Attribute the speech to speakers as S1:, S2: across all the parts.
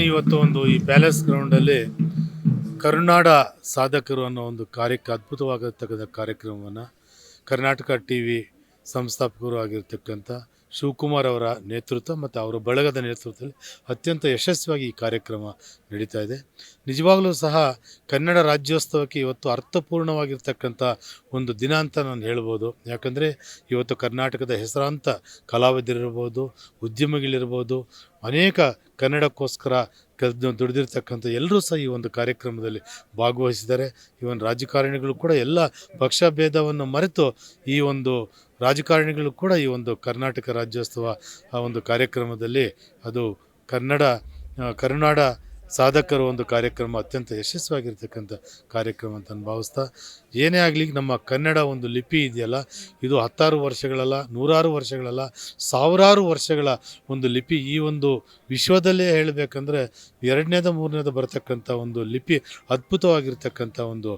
S1: ಇದ್ದೀನಿ ಇವತ್ತು ಒಂದು ಈ ಪ್ಯಾಲೇಸ್ ಗ್ರೌಂಡಲ್ಲಿ ಕರುನಾಡ ಸಾಧಕರು ಅನ್ನೋ ಒಂದು ಕಾರ್ಯಕ್ಕೆ ಅದ್ಭುತವಾಗಿರ್ತಕ್ಕಂಥ ಕಾರ್ಯಕ್ರಮವನ್ನು ಕರ್ನಾಟಕ ಟಿ ವಿ ಸಂಸ್ಥಾಪಕರು ಆಗಿರ್ತಕ್ಕಂಥ ಶಿವಕುಮಾರ್ ಅವರ ನೇತೃತ್ವ ಮತ್ತು ಅವರ ಬಳಗದ ನೇತೃತ್ವದಲ್ಲಿ ಅತ್ಯಂತ ಯಶಸ್ವಿಯಾಗಿ ಈ ಕಾರ್ಯಕ್ರಮ ನಡೀತಾ ಇದೆ. ನಿಜವಾಗಲೂ ಸಹ ಕನ್ನಡ ರಾಜ್ಯೋತ್ಸವಕ್ಕೆ ಇವತ್ತು ಅರ್ಥಪೂರ್ಣವಾಗಿರ್ತಕ್ಕಂಥ ಒಂದು ದಿನ ಅಂತ ನಾನು ಹೇಳ್ಬೋದು. ಯಾಕಂದರೆ ಇವತ್ತು ಕರ್ನಾಟಕದ ಹೆಸರಾಂತ ಕಲಾವಿದರಿರ್ಬೋದು, ಉದ್ಯಮಿಗಳಿರ್ಬೋದು, ಅನೇಕ ಕನ್ನಡಕ್ಕೋಸ್ಕರ ಕದ್ದು ದುಡಿದಿರ್ತಕ್ಕಂಥ ಎಲ್ಲರೂ ಸಹ ಈ ಒಂದು ಕಾರ್ಯಕ್ರಮದಲ್ಲಿ ಭಾಗವಹಿಸಿದ್ದಾರೆ. ಇವನ್ ರಾಜಕಾರಣಿಗಳು ಕೂಡ ಎಲ್ಲ ಪಕ್ಷ ಭೇದವನ್ನು ಮರೆತು ಈ ಒಂದು ರಾಜಕಾರಣಿಗಳು ಕೂಡ ಈ ಒಂದು ಕರ್ನಾಟಕ ರಾಜ್ಯೋತ್ಸವ ಆ ಒಂದು ಕಾರ್ಯಕ್ರಮದಲ್ಲಿ ಅದು ಕನ್ನಡ ಕರುನಾಡ ಸಾಧಕರು ಒಂದು ಕಾರ್ಯಕ್ರಮ ಅತ್ಯಂತ ಯಶಸ್ವಿಯಾಗಿರ್ತಕ್ಕಂಥ ಕಾರ್ಯಕ್ರಮ ಅಂತ ನಾನು ಏನೇ ಆಗಲಿ ನಮ್ಮ ಕನ್ನಡ ಒಂದು ಲಿಪಿ ಇದೆಯಲ್ಲ, ಇದು ಹತ್ತಾರು ವರ್ಷಗಳಲ್ಲ, ನೂರಾರು ವರ್ಷಗಳಲ್ಲ, ಸಾವಿರಾರು ವರ್ಷಗಳ ಒಂದು ಲಿಪಿ. ಈ ಒಂದು ವಿಶ್ವದಲ್ಲೇ ಹೇಳಬೇಕಂದ್ರೆ ಎರಡನೇದ ಮೂರನೇದ ಬರತಕ್ಕಂಥ ಒಂದು ಲಿಪಿ, ಅದ್ಭುತವಾಗಿರ್ತಕ್ಕಂಥ ಒಂದು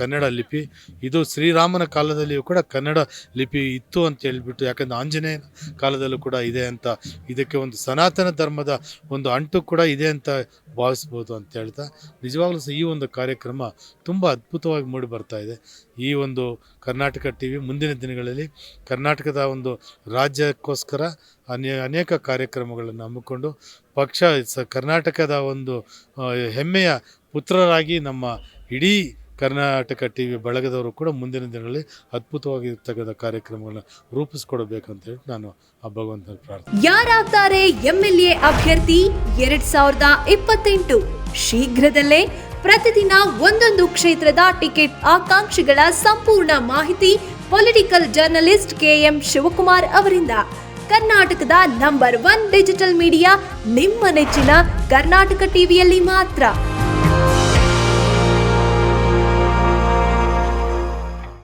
S1: ಕನ್ನಡ ಲಿಪಿ. ಇದು ಶ್ರೀರಾಮನ ಕಾಲದಲ್ಲಿಯೂ ಕೂಡ ಕನ್ನಡ ಲಿಪಿ ಇತ್ತು ಅಂತ ಹೇಳ್ಬಿಟ್ಟು, ಯಾಕಂದ್ರೆ ಆಂಜನೇಯನ ಕಾಲದಲ್ಲೂ ಕೂಡ ಇದೆ ಅಂತ, ಇದಕ್ಕೆ ಒಂದು ಸನಾತನ ಧರ್ಮದ ಒಂದು ಅಂಟು ಕೂಡ ಇದೆ ಅಂತ ಭಾವಿಸ್ಬೋದು ಅಂತ ಹೇಳ್ತಾ, ನಿಜವಾಗ್ಲೂ ಸಹ ಈ ಒಂದು ಕಾರ್ಯಕ್ರಮ ತುಂಬ ಅದ್ಭುತವಾಗಿ ಮೂಡಿ ಬರ್ತಾ ಇದೆ. ಈ ಒಂದು ಕರ್ನಾಟಕ ಟಿ ವಿ ಮುಂದಿನ ದಿನಗಳಲ್ಲಿ ಕರ್ನಾಟಕದ ಒಂದು ರಾಜ್ಯಕ್ಕೋಸ್ಕರ ಅನೇ, ಅನೇಕ ಕಾರ್ಯಕ್ರಮಗಳನ್ನು ಹಮ್ಮಿಕೊಂಡು, ಪಕ್ಷ ಕರ್ನಾಟಕದ ಒಂದು ಹೆಮ್ಮೆಯ ಪುತ್ರರಾಗಿ ನಮ್ಮ ಇಡೀ ಕರ್ನಾಟಕ ಟಿ ವಿ ಬಳಗದವರು ಕೂಡ ಮುಂದಿನ ದಿನಗಳಲ್ಲಿ ಅದ್ಭುತವಾಗಿರ್ತಕ್ಕಂಥ ಕಾರ್ಯಕ್ರಮಗಳನ್ನ ರೂಪಿಸ್ಕೊಡ್ಬೇಕಂತ ಹೇಳಿ ನಾನು ಆ ಭಗವಂತನ ಪ್ರಾರ್ಥನೆ
S2: ಯಾರಾಗ್ತಾರೆ ಎಂಎಲ್ಎ ಅಭ್ಯರ್ಥಿ ಎರಡ್ ಸಾವಿರದ ಇಪ್ಪತ್ತೆಂಟು. ಶೀಘ್ರದಲ್ಲೇ ಪ್ರತಿದಿನ ಒಂದೊಂದು ಕ್ಷೇತ್ರದ ಟಿಕೆಟ್ ಆಕಾಂಕ್ಷಿಗಳ ಸಂಪೂರ್ಣ ಮಾಹಿತಿ ಪೊಲಿಟಿಕಲ್ ಜರ್ನಲಿಸ್ಟ್ ಕೆಎಂ ಶಿವಕುಮಾರ್ ಅವರಿಂದ. ಕರ್ನಾಟಕದ ನಂಬರ್ ಒನ್ ಡಿಜಿಟಲ್ ಮೀಡಿಯಾ ನಿಮ್ಮ ನೆಚ್ಚಿನ ಕರ್ನಾಟಕ ಟಿವಿಯಲ್ಲಿ ಮಾತ್ರ.